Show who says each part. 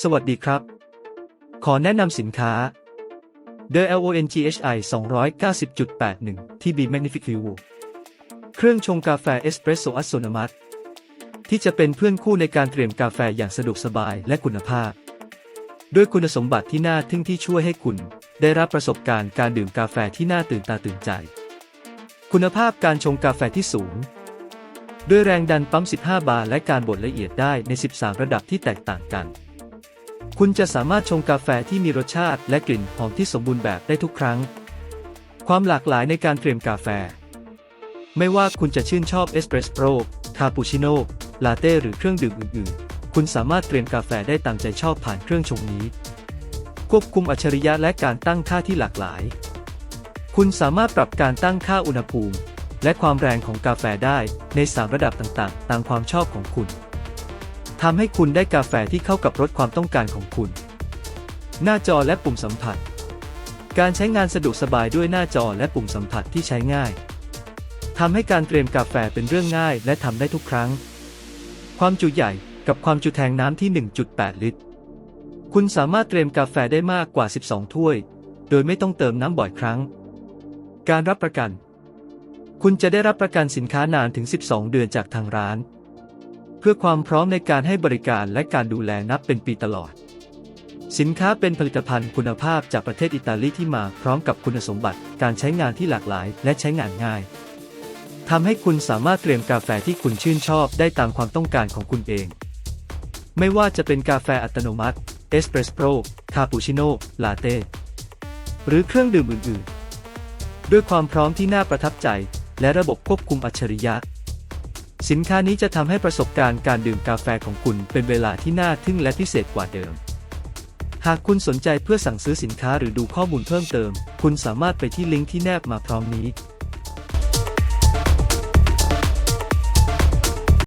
Speaker 1: สวัสดีครับ ขอแนะนำสินค้า The LONGHI 290.81 ที่ B Magnific View เครื่องชงกาแฟเอสเปรสโซอัตโนมัติที่จะเป็นเพื่อนคู่ในการเตรียมกาแฟอย่างสะดวกสบายและคุณภาพ ด้วยคุณสมบัติที่น่าทึ่งที่ช่วยให้คุณ ได้รับประสบการณ์การดื่มกาแฟที่น่าตื่นตาตื่นใจ คุณภาพการชงกาแฟที่สูง ด้วยแรงดันปั๊ม 15 บาร์และการบดละเอียดได้ใน 13 ระดับที่แตกต่างกัน คุณจะสามารถชงกาแฟที่มีรสชาติและกลิ่นหอมที่สมบูรณ์แบบได้ทุกครั้ง ความหลากหลายในการเตรียมกาแฟ ไม่ว่าคุณจะชื่นชอบเอสเปรสโปรคาปูชิโน่ลาเต้หรือเครื่องดื่มอื่น ๆ คุณสามารถเตรียมกาแฟได้ตามใจชอบผ่านเครื่องชงนี้ ควบคุมอัจฉริยะและการตั้งค่าที่หลากหลาย คุณสามารถปรับการตั้งค่าอุณหภูมิ และความแรงของกาแฟได้ใน 3 ระดับต่าง ๆ ตามความชอบของคุณ ทำให้คุณได้กาแฟที่เข้ากับรสความต้องการของคุณ หน้าจอและปุ่มสัมผัส การใช้งานสะดวกสบายด้วยหน้าจอและปุ่มสัมผัสที่ใช้ง่ายทำให้การเตรียมกาแฟเป็นเรื่องง่ายและทำได้ทุกครั้ง ความจุใหญ่กับความจุแทงน้ำที่ 1.8 ลิตร คุณสามารถเตรียมกาแฟได้มากกว่า 12 ถ้วย โดยไม่ต้องเติมน้ำบ่อยครั้ง การรับประกัน คุณจะได้รับประกันสินค้านานถึง 12 เดือนจากทางร้าน เพื่อความพร้อมในการให้บริการและการดูแลนับเป็นปีตลอด สินค้าเป็นผลิตภัณฑ์คุณภาพจากประเทศอิตาลีที่มาพร้อมกับคุณสมบัติ การใช้งานที่หลากหลาย และใช้งานง่ายทำให้คุณสามารถเตรียมกาแฟที่คุณชื่นชอบได้ตามความต้องการของคุณเอง ไม่ว่าจะเป็นกาแฟอัตโนมัติ เอสเปรสโปรคาปูชิโน่ ลาเต้ หรือเครื่องดื่มอื่น ๆ ด้วยความพร้อมที่น่าประทับใจ และระบบควบคุมอัจฉริยะ สินค้านี้จะทำให้ประสบการณ์การดื่มกาแฟของคุณเป็นเวลาที่น่าทึ่งและพิเศษกว่าเดิม หากคุณสนใจเพื่อสั่งซื้อสินค้าหรือดูข้อมูลเพิ่มเติม คุณสามารถไปที่ลิงก์ที่แนบมาพร้อมนี้